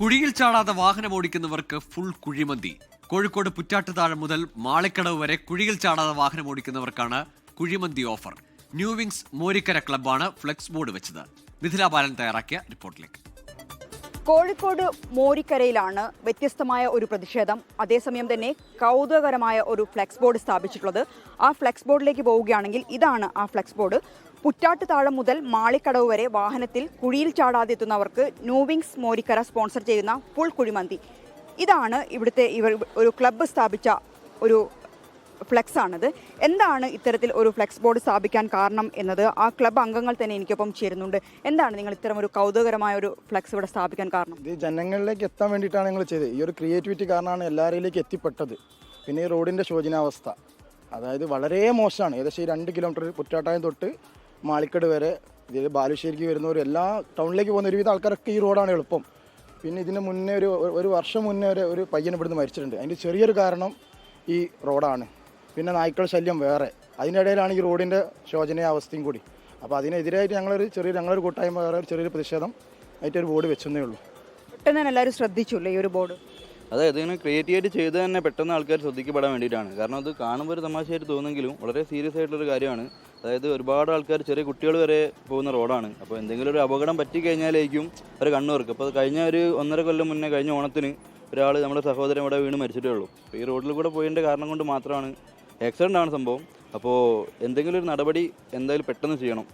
കുഴിയിൽ ചാടാതെ വാഹനം ഓടിക്കുന്നവർക്ക് ഫുൾ കുഴിമന്തി. കോഴിക്കോട് പുറ്റാട്ടുതാഴം മുതൽ മാളിക്കടവ് വരെ കുഴിയിൽ ചാടാതെ വാഹനം ഓടിക്കുന്നവർക്കാണ് kuzhimanthi offer. New wings Morikkara ക്ലബ്ബാണ് flex board വെച്ചത്. മിഥില ബാലൻ തയ്യാറാക്കിയ റിപ്പോർട്ടിലേക്ക്. കോഴിക്കോട് മോരിക്കരയിലാണ് വ്യത്യസ്തമായ ഒരു പ്രതിഷേധം. അതേസമയം തന്നെ കൗതുകകരമായ ഒരു ഫ്ലെക്സ് ബോർഡ് സ്ഥാപിച്ചിട്ടുള്ളത്. ആ ഫ്ലെക്സ് ബോർഡിലേക്ക് പോവുകയാണെങ്കിൽ ഇതാണ് ആ ഫ്ലെക്സ് ബോർഡ്. പുറ്റാട്ട് താഴം മുതൽ മാളിക്കടവ് വരെ വാഹനത്തിൽ കുഴിയിൽ ചാടാതെ എത്തുന്നവർക്ക് നൂവിങ്സ് മോരിക്കര സ്പോൺസർ ചെയ്യുന്ന ഫുൾ കുഴിമന്തി. ഇതാണ് ഇവിടുത്തെ ഇവർ ഒരു ക്ലബ്ബ് സ്ഥാപിച്ച ഒരു ഫ്ലെക്സ് ആണിത് എന്താണ് ഇത്തരത്തിൽ ഒരു ഫ്ലെക്സ് ബോർഡ് സ്ഥാപിക്കാൻ കാരണം എന്നത് ആ ക്ലബ്ബ് അംഗങ്ങൾ തന്നെ എനിക്കൊപ്പം ചേരുന്നുണ്ട്. എന്താണ് നിങ്ങൾ ഇത്തരം ഒരു കൗതുകരമായ ഒരു ഫ്ലെക്സ് ഇവിടെ സ്ഥാപിക്കാൻ കാരണം? ഇത് ജനങ്ങളിലേക്ക് എത്താൻ വേണ്ടിയിട്ടാണ് നിങ്ങൾ ചെയ്തത്. ഈ ഒരു ക്രിയേറ്റിവിറ്റി കാരണമാണ് എല്ലാവരിലേക്ക് എത്തിപ്പെട്ടത്. പിന്നെ ഈ റോഡിന്റെ ശോചനാവസ്ഥ. അതായത് വളരെ മോശമാണ്. ഏകദേശം ഈ രണ്ട് കിലോമീറ്റർ പുറ്റാട്ടായം തൊട്ട് മാളിക്കട് വരെ ഇതിൽ ബാലുശ്ശേരിക്ക് വരുന്നവർ എല്ലാ ടൗണിലേക്ക് പോകുന്ന ഒരുവിധ ആൾക്കാരൊക്കെ ഈ റോഡാണ് എളുപ്പം. പിന്നെ ഇതിന് മുന്നേ ഒരു ഒരു വർഷം മുന്നേ ഒരു ഒരു പയ്യൻ ഇവിടുന്ന് മരിച്ചിട്ടുണ്ട്. അതിന്റെ ചെറിയൊരു കാരണം ഈ റോഡാണ്. പിന്നെ നായ്ക്കൾ ശല്യം വേറെ. അതിനിടയിലാണ് ഈ റോഡിന്റെ ശോചനീയ അവസ്ഥയും കൂടി. അപ്പോൾ അതിനെതിരായിട്ട് ഞങ്ങളൊരു ചെറിയ ഞങ്ങളൊരു കൂട്ടായ്മ വേറെ ഒരു ചെറിയൊരു പ്രതിഷേധം ആയിട്ടൊരു ബോർഡ് വെച്ചെന്നേ ഉള്ളൂ. പെട്ടെന്ന് എല്ലാവരും ശ്രദ്ധിച്ചുള്ളൂ ഈ ഒരു ബോർഡ്? അതായത് ഇങ്ങനെ ക്രിയേറ്റീവായിട്ട് ചെയ്ത് തന്നെ പെട്ടെന്ന് ആൾക്കാർ ശ്രദ്ധിക്കപ്പെടാൻ വേണ്ടിയിട്ടാണ്. കാരണം അത് കാണുമ്പോൾ ഒരു തമാശയായിട്ട് തോന്നുമെങ്കിലും വളരെ സീരിയസ് ആയിട്ടുള്ളൊരു കാര്യമാണ്. അതായത് ഒരുപാട് ആൾക്കാർ ചെറിയ കുട്ടികൾ വരെ പോകുന്ന റോഡാണ്. അപ്പോൾ എന്തെങ്കിലും ഒരു അപകടം പറ്റിക്കഴിഞ്ഞാലേക്കും അവർ കണ്ണുവർക്ക് അപ്പോൾ കഴിഞ്ഞ ഒരു ഒന്നര കൊല്ലം മുന്നേ കഴിഞ്ഞ ഓണത്തിന് ഒരാൾ നമ്മുടെ സഹോദരൻ ഇവിടെ വീണ് മരിച്ചിട്ടേ ഉള്ളൂ. അപ്പോൾ ഈ റോഡിൽ കൂടെ പോയതിന്റെ കാരണം കൊണ്ട് മാത്രമാണ് ആക്സിഡന്റ് ആണ് സംഭവം. അപ്പോൾ എന്തെങ്കിലും ഒരു നടപടി എന്തായാലും പെട്ടെന്ന് ചെയ്യണം.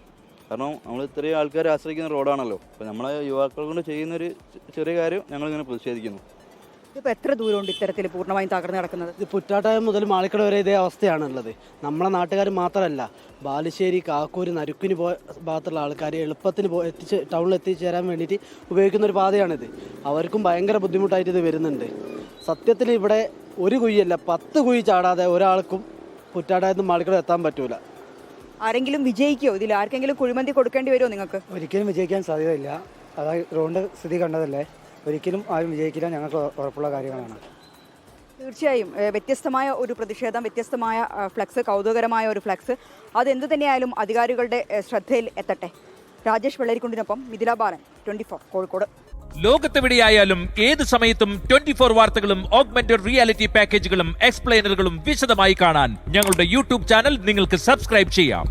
കാരണം നമ്മൾ ഇത്രയും ആൾക്കാർ ആശ്രയിക്കുന്ന റോഡാണല്ലോ. അപ്പോൾ നമ്മളെ യുവാക്കൾ കൊണ്ട് ചെയ്യുന്നൊരു ചെറിയ കാര്യം ഞങ്ങളിങ്ങനെ പ്രതിഷേധിക്കുന്നു. ഇതിപ്പോൾ എത്ര ദൂരമുണ്ട് ഇത്തരത്തിൽ പൂർണമായും തകർന്നു കിടക്കുന്നത്? ഇത് പുറ്റാട്ടായം മുതൽ മാളിക്കട വരെ ഇതേ അവസ്ഥയാണുള്ളത്. നമ്മളെ നാട്ടുകാർ മാത്രമല്ല ബാലുശ്ശേരി കാക്കൂര് നരുക്കിന് പോയ ഭാഗത്തുള്ള ആൾക്കാർ എളുപ്പത്തിന് പോ എത്തിച്ച് ടൗണിൽ എത്തിച്ചേരാൻ വേണ്ടിയിട്ട് ഉപയോഗിക്കുന്ന ഒരു പാതയാണിത്. അവർക്കും ഭയങ്കര ബുദ്ധിമുട്ടായിട്ട് ഇത് വരുന്നുണ്ട്. സത്യത്തിൽ ഇവിടെ ഒരു കുഴിയല്ല പത്ത് കുഴി ചാടാതെ ഒരാൾക്കും പുറ്റാട്ടായത്ത് മാളിക്കട എത്താൻ പറ്റൂല. ആരെങ്കിലും വിജയിക്കോ? ഇതിൽ ആർക്കെങ്കിലും കുഴിമന്തി കൊടുക്കേണ്ടി വരുമോ നിങ്ങൾക്ക്? ഒരിക്കലും വിജയിക്കാൻ സാധ്യതയില്ല. അതായത് റോഡിന്റെ സ്ഥിതി കണ്ടതല്ലേ? ഒരിക്കലും ആരും വിജയിക്കില്ല. ഞങ്ങൾക്ക് ഉറപ്പുള്ള കാര്യങ്ങളാണ്. തീർച്ചയായും. വ്യത്യസ്തമായ ഒരു പ്രതിഷേധം വ്യത്യസ്തമായ ഫ്ലക്സ് കൗതുകകരമായ ഒരു ഫ്ലക്സ്. അതെന്തു തന്നെയായാലും അധികാരികളുടെ ശ്രദ്ധയിൽ എത്തട്ടെ. രാജേഷ് വെള്ളരിക്കുണ്ടിനൊപ്പം മിഥില ബാലൻ ട്വന്റി ഫോർ കോഴിക്കോട്. ലോകത്തെവിടെയായാലും ഏത് സമയത്തും ട്വന്റി ഫോർ വാർത്തകളും ഓഗ്മെന്റഡ് റിയാലിറ്റി പാക്കേജുകളും എക്സ്പ്ലെയിനറുകളും വിശദമായി കാണാൻ ഞങ്ങളുടെ യൂട്യൂബ് ചാനൽ നിങ്ങൾക്ക് സബ്സ്ക്രൈബ് ചെയ്യാം.